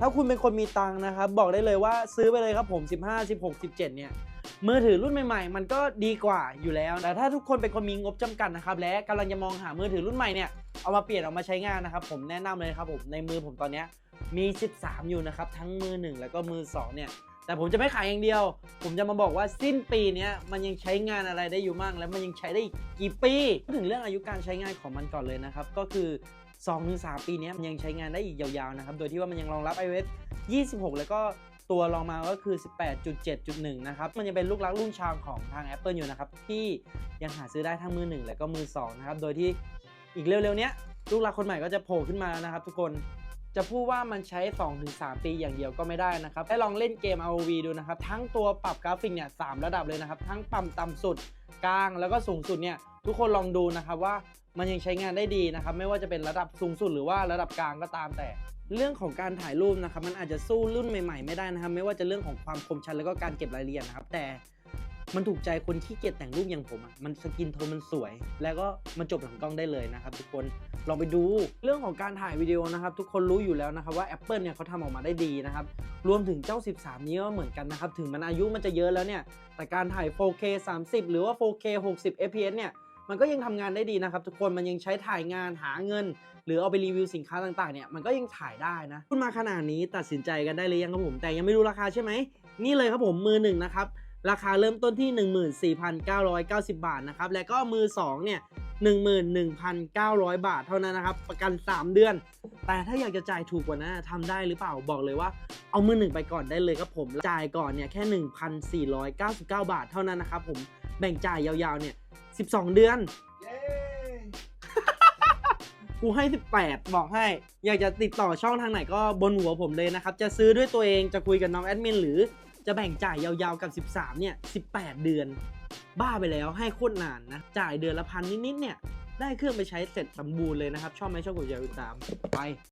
ถ้าคุณเป็นคนมีตังค์นะครับบอกได้เลยว่าซื้อไปเลยครับผม 15 16 17 เนี่ยมือถือรุ่นใหม่ๆ มันก็ดีกว่าอยู่แล้ว แต่ถ้าทุกคนเป็นคนมีงบจำกัดนะครับและกำลังจะมองหามือถือรุ่นใหม่เนี่ยเอามาเปลี่ยนเอามาใช้งานนะครับผมแนะนำเลยครับผมในมือผมตอนนี้มี 13 อยู่นะครับทั้งมือ 1 แล้วก็มือ2เนี่ย แต่ผมจะไม่ขายอย่างเดียว ผมจะมาบอกว่าสิ้นปีนี้มันยังใช้งานอะไรได้อยู่มั่งและมันยังใช้ได้อีกกี่ปี ถึงเรื่องอายุการใช้งานของมันก่อนเลยนะครับ ก็คือ2-3ปีนี้มันยังใช้งานได้อีกยาวๆนะครับ โดยที่ว่ามันยังรองรับ iOS 26 แล้วก็ตัวรองมาก็คือ 18.7.1 นะครับ มันยังเป็นลูกรักลูกชางของทาง Apple อยู่นะครับ ที่ยังหาซื้อได้ทั้งมือ 1 แล้วก็มือ 2 นะครับ โดยที่อีกเร็วๆ เนี้ยลูกรักคนใหม่ก็จะโผล่ขึ้นมาแล้วนะครับทุกคน จะพูดว่ามันใช้ 2-3 ปีอย่างเดียวก็ไม่ได้นะครับให้ลองเล่นเกม ROV ดูนะครับทั้งตัวปรับกราฟิกเนี่ยสามระดับเลยนะครับทั้งต่ำต่ำสุดกลางแล้วก็สูงสุดเนี่ยทุกคนลองดูนะครับว่ามันยังใช้งานได้ดีนะครับไม่ว่าจะเป็นระดับสูงสุดหรือว่าระดับกลางก็ตามแต่ เรื่องของการถ่ายรูปนะครับมันอาจจะสู้รุ่นใหม่ๆ ไม่ได้นะครับไม่ว่าจะเรื่องของความคมชัดแล้วก็การเก็บรายละเอียดนะครับแต่มันถูกใจคนที่เกียจแต่งรูปอย่างผมอะมันสกินโทนมันสวย แล้วก็มันจบหลังกล้องได้เลยนะครับทุกคน ลองไปดู เรื่องของการถ่ายวิดีโอนะครับ ทุกคนรู้อยู่แล้วนะครับว่า Apple เนี่ยเขาทำออกมาได้ดีนะครับ รวมถึงเจ้า 13 นี้ก็เหมือนกันนะครับ ถึงมันอายุมันจะเยอะแล้วเนี่ย แต่การถ่าย 4K 30 หรือว่า 4K 60 fps เนี่ย มันก็ยังทำงานได้ดีนะครับ ทุกคน มันยังใช้ถ่ายงานหาเงิน หรือเอาไปรีวิวสินค้าต่างๆ เนี่ย มันก็ยังถ่ายได้นะพูดมาขนาดนี้ตัดสินใจกันได้เลยยังครับผม แต่ยังไม่รู้ราคาใช่ไหม นี่เลยครับผมมือหนึ่งนะครับ ราคาเริ่มต้นที่ 14,990 บาทนะครับ แล้วก็มือ2เนี่ย 11,900 บาทเท่านั้นนะครับ ประกัน 3 เดือน แต่ถ้าอยากจะจ่ายถูกกว่านั้นทำได้หรือเปล่าบอกเลยว่าเอามือหนึ่งไปก่อนได้เลยครับผมจ่ายก่อนเนี่ยแค่ 1,499 บาทเท่านั้นนะครับผมแบ่งจ่ายยาวๆเนี่ย 12 เดือนเย้กูให้ 18 บอกให้ อยากจะติดต่อช่องทางไหนก็บนหัวผมเลยนะครับ จะซื้อด้วยตัวเองจะคุยกับน้องแอดมินหรือจะแบ่งจ่ายยาวๆกับ 13 เนี่ย 18 เดือน บ้าไปแล้วให้โคตรนานนะจ่ายเดือนละพันนิดๆเนี่ยได้เครื่องไปใช้เสร็จสมบูรณ์เลยนะครับ ชอบไหมชอบกดอย่าลืมตามไป